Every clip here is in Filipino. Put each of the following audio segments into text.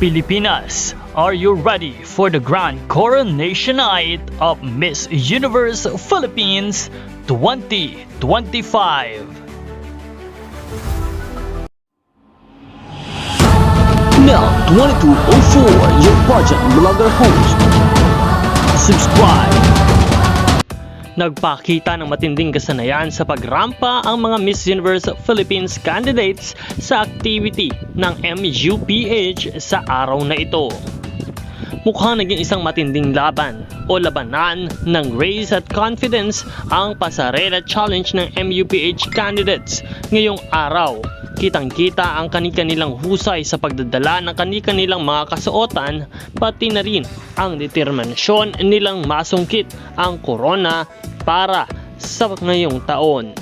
Pilipinas, are you ready for the grand coronation night of Miss Universe Philippines 2025? Now, 2204, your budget blogger host. Subscribe. Nagpakita ng matinding kasanayan sa pagrampa ang mga Miss Universe Philippines candidates sa activity ng MUPH sa araw na ito. Mukhang naging isang matinding laban o labanan ng race at confidence ang Pasarela Challenge ng MUPH candidates ngayong araw. Kitang-kita ang kani-kanilang husay sa pagdadala ng kani-kanilang mga kasuotan pati na rin ang determinasyon nilang masungkit ang corona para sa ngayong taon.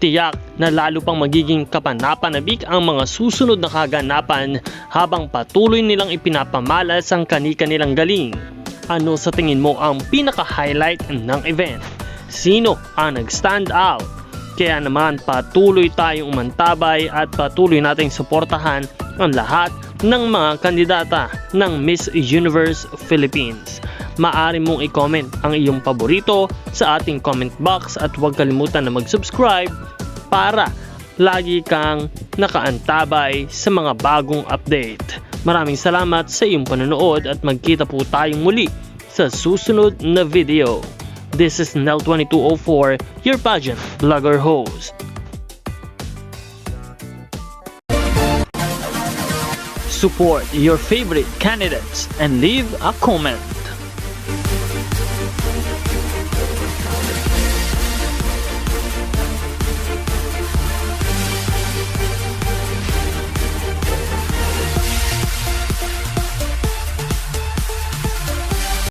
Tiyak na lalo pang magiging kapanapanabik ang mga susunod na kaganapan habang patuloy nilang ipinapamalas ang kani-kanilang galing. Ano sa tingin mo ang pinaka-highlight ng event? Sino ang nag-stand out? Kaya naman patuloy tayong umantabay at patuloy nating suportahan ang lahat ng mga kandidata ng Miss Universe Philippines. Maaari mong i-comment ang iyong paborito sa ating comment box at huwag kalimutan na mag-subscribe para lagi kang nakaantabay sa mga bagong update. Maraming salamat sa iyong panonood at magkita po tayong muli sa susunod na video. This is Nel2204, your pageant blogger host. Support your favorite candidates and leave a comment.